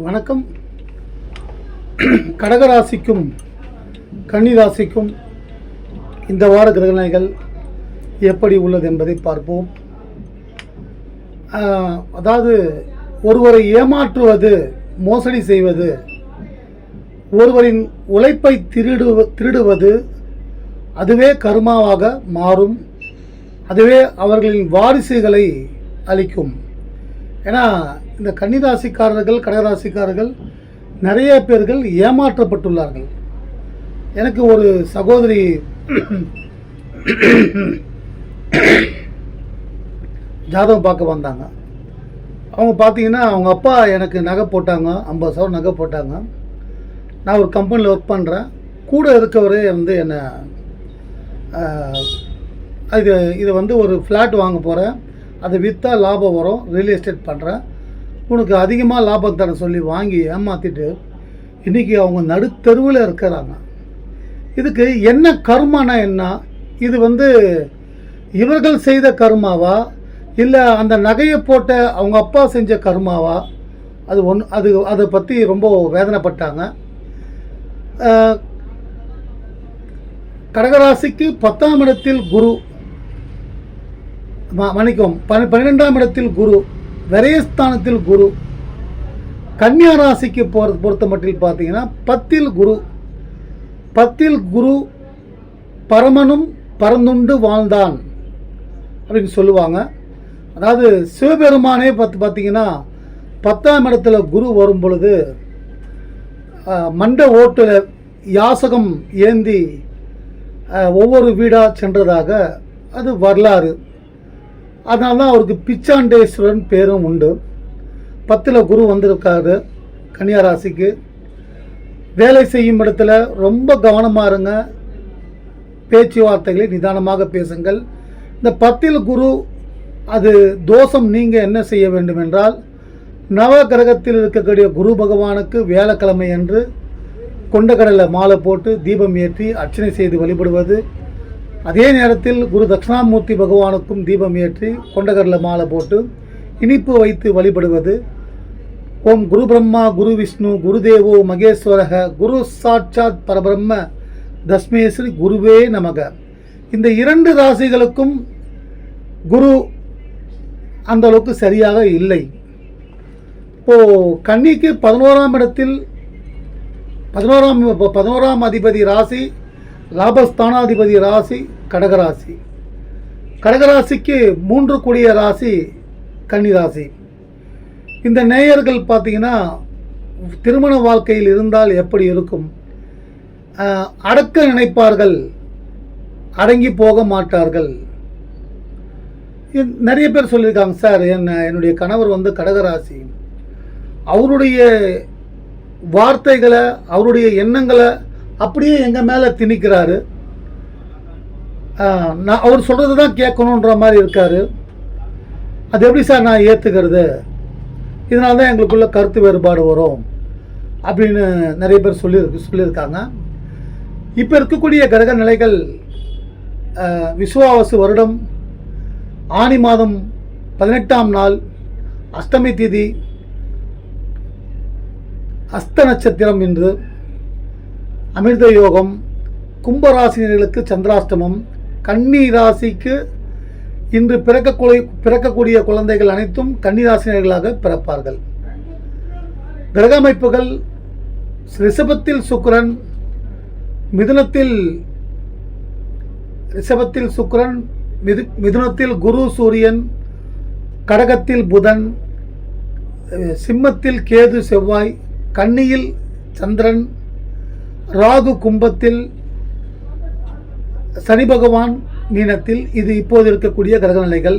வணக்கம். கடகராசிக்கும் கன்னிராசிக்கும் இந்த வார கிரகணைகள் எப்படி உள்ளது என்பதை பார்ப்போம். அதாவது ஒருவரை ஏமாற்றுவது மோசடி செய்வது ஒருவரின் உழைப்பை திருடு திருடுவது அதுவே கருமாவாக மாறும். அதுவே அவர்களின் வாரிசுகளை அளிக்கும். ஏன்னா இந்த கன்னிராசிக்காரர்கள் கடகராசிக்காரர்கள் நிறைய பேர்கள் ஏமாற்றப்பட்டுள்ளார்கள். எனக்கு ஒரு சகோதரி ஜாதகம் பார்க்க வந்தாங்க. அவங்க பார்த்தீங்கன்னா அவங்க அப்பா எனக்கு நகை போட்டாங்க ஐம்பது சவரம் நகை போட்டாங்க. நான் ஒரு கம்பெனியில் ஒர்க் பண்ணுறேன் கூட இருக்கவரே வந்து என்னை இது இதை வந்து ஒரு ஃப்ளாட் வாங்க போகிறேன் அதை விற்றா லாபம் வரும். ரியல் எஸ்டேட் பண்ணுறேன் உனக்கு அதிகமாக லாபம் தர சொல்லி வாங்கி ஏமாற்றிட்டு இன்றைக்கி அவங்க நடுத்தருவில் இருக்கிறாங்க. இதுக்கு என்ன கர்மானா என்ன? இது வந்து இவர்கள் செய்த கர்மாவா? இல்லை அந்த நகையை போட்ட அவங்க அப்பா செஞ்ச கர்மாவா? அது ஒன்று அது அதை பற்றி ரொம்ப வேதனைப்பட்டாங்க. கடகராசிக்கு பத்தாம் இடத்தில் குரு மன்னிக்கும் பன் பன்னிரெண்டாம் இடத்தில் குரு. விரயஸ்தானத்தில் குரு. கன்னியா ராசிக்கு போகிறது பொறுத்த மட்டில் பார்த்தீங்கன்னா பத்தில் குரு. பத்தில் குரு பரமனும் பரந்துண்டு வாழ்ந்தான் அப்படின்னு சொல்லுவாங்க. அதாவது சிவபெருமானே பார்த்து பார்த்தீங்கன்னா பத்தாம் இடத்துல குரு வரும் பொழுது மண்ட ஓட்டில் யாசகம் ஏந்தி ஒவ்வொரு வீடாக சென்றதாக அது வரலாறு. அதனால தான் அவருக்கு பிச்சாண்டேஸ்வரன் பேரும் உண்டு. பத்தில் குரு வந்திருக்காரு கன்னியா ராசிக்கு வேலை செய்யும் இடத்துல ரொம்ப கவனமாக இருங்க. பேச்சுவார்த்தைகளை நிதானமாக பேசுங்கள். இந்த பத்தில் குரு அது தோஷம் நீங்கள் என்ன செய்ய வேண்டும் என்றால் நவ கிரகத்தில் இருக்கக்கூடிய குரு பகவானுக்கு வியாழக்கிழமை அன்று கொண்டக்கடலை மாலை போட்டு தீபம் ஏற்றி அர்ச்சனை செய்து வழிபடுவது அதே நேரத்தில் குரு தட்சிணாமூர்த்தி பகவானுக்கும் தீபம் ஏற்றி கொண்டகரில் மாலை போட்டு இனிப்பு வைத்து வழிபடுவது. ஓம் குரு பிரம்மா குரு விஷ்ணு குருதேவோ மகேஸ்வரக குரு சாட்சாத் பரபிரம்ம தஸ்மேஸ்ரீ குருவே நமக. இந்த இரண்டு ராசிகளுக்கும் குரு அந்த அளவுக்கு சரியாக இல்லை. இப்போது கன்னிக்கு பதினோராம் இடத்தில் பதினோராம் பதினோராம் அதிபதி ராசி லாபஸ்தானாதிபதி ராசி கடகராசி. கடகராசிக்கு மூன்று கூடிய ராசி கன்னிராசி இந்த நேயர்கள் பார்த்தீங்கன்னா திருமண வாழ்க்கையில் இருந்தால் எப்படி இருக்கும்? அடக்க நினைப்பார்கள் அடங்கி போக மாட்டார்கள். நிறைய பேர் சொல்லியிருக்காங்க சார் என்ன என்னுடைய கணவர் வந்து கடகராசி. அவருடைய வார்த்தைகளை அவருடைய எண்ணங்களை அப்படியே எங்கள் மேலே திணிக்கிறாரு. நான் அவர் சொல்கிறது தான் கேட்கணுன்ற மாதிரி இருக்காரு. அது எப்படி சார் நான் ஏற்றுக்கிறது இதனால தான் எங்களுக்குள்ள கருத்து வேறுபாடு வரும் அப்படின்னு நிறைய பேர் சொல்லியிருக்கு சொல்லியிருக்காங்க. இப்போ இருக்கக்கூடிய கிரக நிலைகள் விஸ்வாவசு விசுவாவசு வருடம் ஆனி மாதம் பதினெட்டாம் நாள் அஷ்டமி திதி அஸ்த நட்சத்திரம் இன்று அமிர்த யோகம் கும்பராசினியர்களுக்கு சந்திராஷ்டமம் கன்னி ராசிக்கு இன்று பிறக்கக்கூடிய பிறக்கக்கூடிய குழந்தைகள் அனைத்தும் கன்னிராசினியர்களாக பிறப்பார்கள். கிரக அமைப்புகள் ரிஷபத்தில் சுக்கரன் மிதுனத்தில் ரிஷபத்தில் சுக்கரன் மிது மிதுனத்தில் குரு சூரியன் கடகத்தில் புதன் சிம்மத்தில் கேது செவ்வாய் கன்னியில் சந்திரன் ராகு கும்பத்தில் சனி பகவான் மீனத்தில் இது இப்போது இருக்கக்கூடிய கிரகநிலைகள்.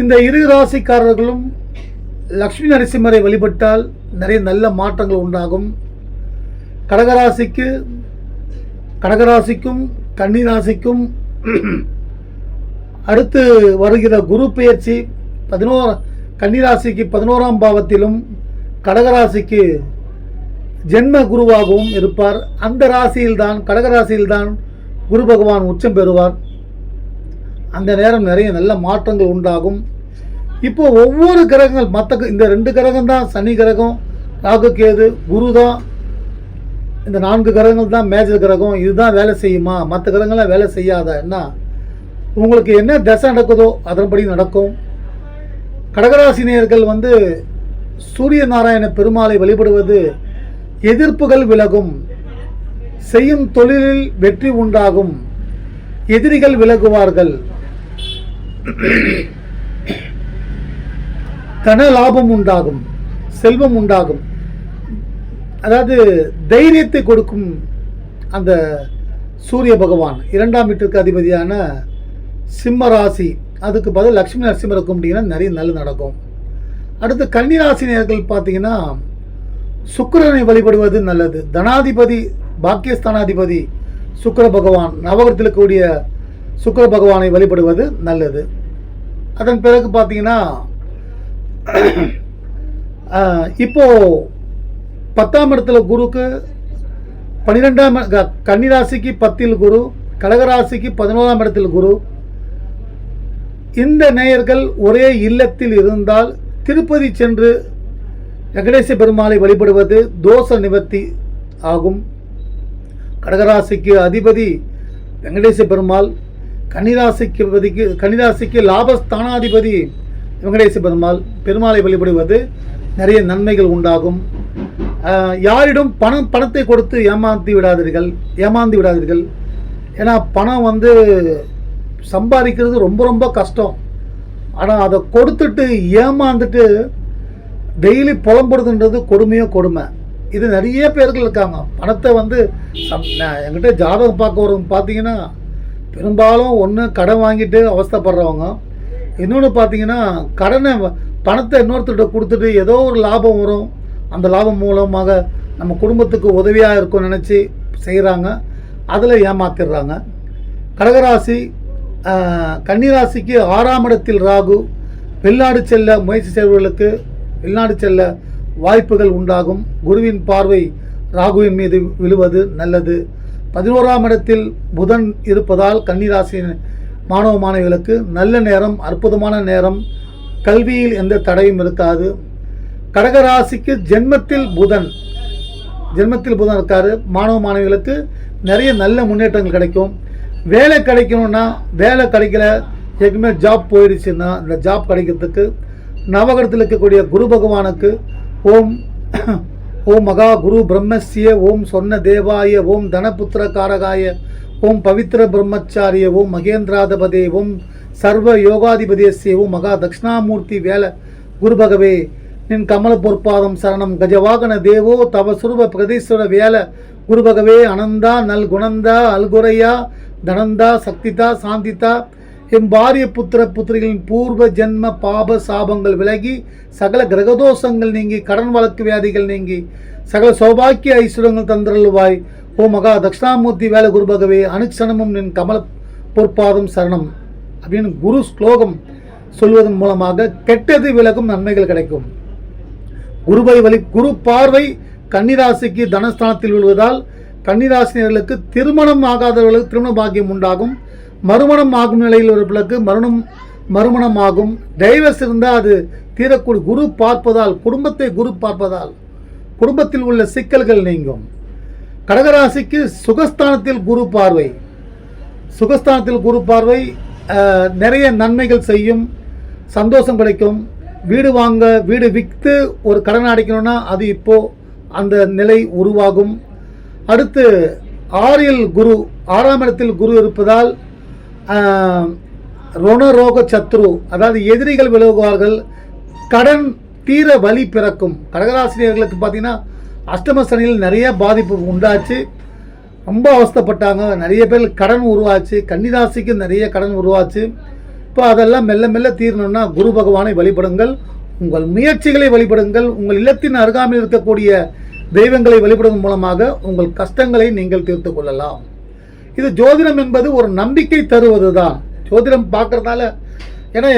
இந்த இரு ராசிக்காரர்களும் லக்ஷ்மி நரசிம்மரை வழிபட்டால் நிறைய நல்ல மாற்றங்கள் உண்டாகும். கடகராசிக்கு கடகராசிக்கும் கன்னிராசிக்கும் அடுத்து வருகிற குரு பெயர்ச்சி பதினோரா கன்னிராசிக்கு பதினோராம் பாவத்திலும் கடகராசிக்கு ஜென்ம குருவாகவும் இருப்பார். அந்த ராசியில்தான் கடகராசியில்தான் குரு பகவான் உச்சம் பெறுவார். அந்த நேரம் நிறைய நல்ல மாற்றங்கள் உண்டாகும். இப்போ ஒவ்வொரு கிரகங்கள் மற்ற இந்த ரெண்டு கிரகம் தான் சனி கிரகம் ராகு கேது குரு தான். இந்த நான்கு கிரகங்கள் தான் மேஜர் கிரகம். இதுதான் வேலை செய்யுமா? மற்ற கிரகங்கள்லாம் வேலை செய்யாத? என்ன? உங்களுக்கு என்ன தசை நடக்குதோ அதன்படி நடக்கும். கடகராசினியர்கள் வந்து சூரிய நாராயண பெருமாளை வழிபடுவது எதிர்ப்புகள் விலகும். செய்யும் தொழிலில் வெற்றி உண்டாகும். எதிரிகள் விலகுவார்கள். தன லாபம் உண்டாகும். செல்வம் உண்டாகும். அதாவது தைரியத்தை கொடுக்கும் அந்த சூரிய பகவான். இரண்டாம் வீட்டிற்கு அதிபதியான சிம்ம ராசி. அதுக்கு பதில் லக்ஷ்மி நரசிம்மரை கும்பிட்டீங்கன்னா நிறைய நல்லது நடக்கும். அடுத்து கன்னிராசி நேர்கள் பார்த்தீங்கன்னா சுக்கிரனை வழிபடுவது நல்லது. தனாதிபதி பாக்கியஸ்தானாதிபதி சுக்கர பகவான் நவகரத்தில் இருக்கக்கூடிய சுக்கர பகவானை வழிபடுவது நல்லது. அதன் பிறகு பார்த்தீங்கன்னா இப்போது இப்போ பத்தாம் இடத்துல குருக்கு பன்னிரெண்டாம் க- கன்னிராசிக்கு பத்தில் குரு கடகராசிக்கு பதினோராம் இடத்தில் குரு. இந்த நேயர்கள் ஒரே இல்லத்தில் இருந்தால் திருப்பதி சென்று வெங்கடேச பெருமாளை வழிபடுவது தோஷ நிவர்த்தி ஆகும். கடகராசிக்கு அதிபதி வெங்கடேச பெருமாள் கன்னிராசிக்கு பதிக்கு கன்னிராசிக்கு லாபஸ்தானாதிபதி வெங்கடேச பெருமாள் பெருமாளை வழிபடுவது நிறைய நன்மைகள் உண்டாகும். யாரிடம் பணம் பணத்தை கொடுத்து ஏமாந்து விடாதீர்கள் ஏமாந்து விடாதீர்கள். ஏன்னா பணம் வந்து சம்பாதிக்கிறது ரொம்ப ரொம்ப கஷ்டம். ஆனால் அதை கொடுத்துட்டு ஏமாந்துட்டு டெய்லி புலம்புறதுன்றது கொடுமையோ கொடுமை. இது நிறைய பேர்கள் இருக்காங்க. பணத்தை வந்து சம் நான் என்கிட்ட ஜாதகம் பார்க்க வரவங்க பார்த்தீங்கன்னா பெரும்பாலும் ஒன்று கடன் வாங்கிட்டு அவஸ்தைப்படுறவங்க. இன்னொன்று பார்த்தீங்கன்னா கடனை பணத்தை இன்னொருத்தர்கிட்ட கொடுத்துட்டு ஏதோ ஒரு லாபம் வரும். அந்த லாபம் மூலமாக நம்ம குடும்பத்துக்கு உதவியாக இருக்கும்னு நினச்சி செய்கிறாங்க அதில் ஏமாத்திடுறாங்க. கடகராசி கன்னிராசிக்கு ஆறாம் இடத்தில் ராகு. வெளிநாடு செல்ல முயற்சி செய்பவர்களுக்கு வெளிநாடு செல்ல வாய்ப்புகள் உண்டாகும். குருவின் பார்வை ராகுவின் மீது விழுவது நல்லது. பதினோராம் இடத்தில் புதன் இருப்பதால் கன்னிராசி மாணவ மாணவிகளுக்கு நல்ல நேரம் அற்புதமான நேரம். கல்வியில் எந்த தடையும் இருக்காது. கடகராசிக்கு ஜென்மத்தில் புதன். ஜென்மத்தில் புதன் இருக்காரு. மாணவ மாணவிகளுக்கு நிறைய நல்ல முன்னேற்றங்கள் கிடைக்கும். வேலை கிடைக்கணும்னா வேலை கிடைக்கல எதுக்குமே ஜாப் போயிடுச்சுன்னா இந்த ஜாப் கிடைக்கிறதுக்கு நவகரத்தில் இருக்கக்கூடிய குரு பகவானுக்கு ஓம் ஓம் மகா குரு பிரம்மஸ்ய ஓம் சொன்ன தேவாய ஓம் தனபுத்திர காரகாய ஓம் பவித்ர பிரம்மச்சாரிய ஓம் மகேந்திராதபதே ஓம் சர்வ யோகாதிபதியஸ்ய ஓம் மகா தட்சிணாமூர்த்தி வேல குரு பகவே நின் கமல பொற்பாதம் சரணம் கஜவாகன தேவோ தவ சுரூப பிரதீஸ்வர வேல குரு பகவே அனந்தா நல் குணந்தா அல்குரையா தனந்தா சக்திதா சாந்திதா எம் பாரிய புத்திர புத்திரிகளின் பூர்வ ஜென்ம பாப சாபங்கள் விலகி சகல கிரகதோஷங்கள் நீங்கி கடன் வழக்கு வியாதிகள் நீங்கி சகல சௌபாக்கிய ஐஸ்வரங்கள் தந்திரல்வாய் ஓ மகா தட்சிணாமூர்த்தி வேலை குருபகவே அனுக்ஷணமும் நின் கமல பொற்பாதம் சரணம். அப்படின்னு குரு ஸ்லோகம் சொல்வதன் மூலமாக கெட்டது விலகும் நன்மைகள் கிடைக்கும். குருவை வழி குரு பார்வை கன்னிராசிக்கு தனஸ்தானத்தில் விழுவதால் கன்னிராசினியர்களுக்கு திருமணம் ஆகாதவர்களுக்கு திருமண பாக்கியம் உண்டாகும். மறுமணம் ஆகும் நிலையில் இருப்பவர்களுக்கு மறுமணம் மறுமணம் ஆகும் டைவர்ஸ் இருந்தால் அது தீரக்கூடிய குரு பார்ப்பதால் குடும்பத்தை குரு பார்ப்பதால் குடும்பத்தில் உள்ள சிக்கல்கள் நீங்கும். கடகராசிக்கு சுகஸ்தானத்தில் குரு பார்வை. சுகஸ்தானத்தில் குரு பார்வை நிறைய நன்மைகள் செய்யும் சந்தோஷம் கிடைக்கும். வீடு வாங்க வீடு விற்று ஒரு கடன் அடைக்கணும்னா அது இப்போது அந்த நிலை உருவாகும். அடுத்து ஆறில் குரு ஆறாம் இடத்தில் குரு இருப்பதால் ருணரோக சத்ரு அதாவது எதிரிகள் விலகுவார்கள் கடன் தீர வழி பிறக்கும். கடகராசினியர்களுக்கு பார்த்தீங்கன்னா அஷ்டம சனியில் நிறைய பாதிப்பு உண்டாச்சு. ரொம்ப அவஸ்தைப்பட்டாங்க. நிறைய பேர் கடன் உருவாச்சு. கன்னிராசிக்கு நிறைய கடன் உருவாச்சு. இப்போ அதெல்லாம் மெல்ல மெல்ல தீரணும்னா குரு பகவானை வழிபடுங்கள். உங்கள் முயற்சிகளை வழிபடுங்கள். உங்கள் இல்லத்தின் அருகாமையில் இருக்கக்கூடிய தெய்வங்களை வழிபடுவதன் மூலமாக உங்கள் கஷ்டங்களை நீங்கள் தீர்த்து கொள்ளலாம். இது ஜோதிடம் என்பது ஒரு நம்பிக்கை தருவது தான் ஜோதிடம் பார்க்குறதால ஏன்னா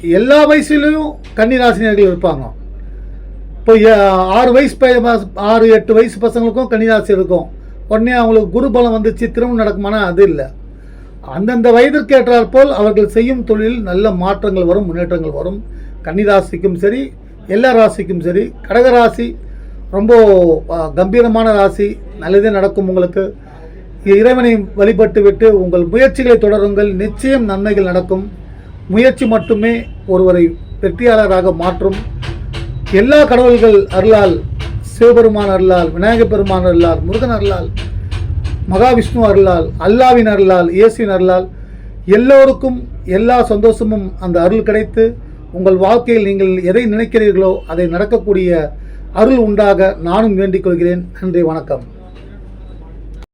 எல்லா வயசுலேயும் கன்னிராசினியர்கள் இருப்பாங்க. இப்போ ஆறு வயசு ப- ஆறு எட்டு வயசு பசங்களுக்கும் கன்னிராசி இருக்கும். உடனே அவங்களுக்கு குரு பலம் வந்துச்சு திருமணம் நடக்குமானா அது இல்லை. அந்தந்த வயதிற்கேற்றார் போல் அவர்கள் செய்யும் தொழிலில் நல்ல மாற்றங்கள் வரும் முன்னேற்றங்கள் வரும். கன்னிராசிக்கும் சரி எல்லா ராசிக்கும் சரி கடகராசி ரொம்ப கம்பீரமான ராசி. நல்லதே நடக்கும் உங்களுக்கு. இறைவனை வழிபட்டுவிட்டு உங்கள் முயற்சிகளை தொடருங்கள். நிச்சயம் நன்மைகள் நடக்கும். முயற்சி மட்டுமே ஒருவரை வெற்றியாளராக மாற்றும். எல்லா கடவுள்கள் அருளால் சிவபெருமான் அருளால் விநாயக பெருமான் அருளால் முருகன் அருளால் மகாவிஷ்ணு அருளால் அல்லாவின் அருளால் இயேசுவின் அருளால் எல்லோருக்கும் எல்லா சந்தோஷமும் அந்த அருள் கிடைத்து உங்கள் வாழ்க்கையில் நீங்கள் எதை நினைக்கிறீர்களோ அதை நடக்கக்கூடிய அருள் உண்டாக நானும் வேண்டிக் கொள்கிறேன். நன்றி வணக்கம்.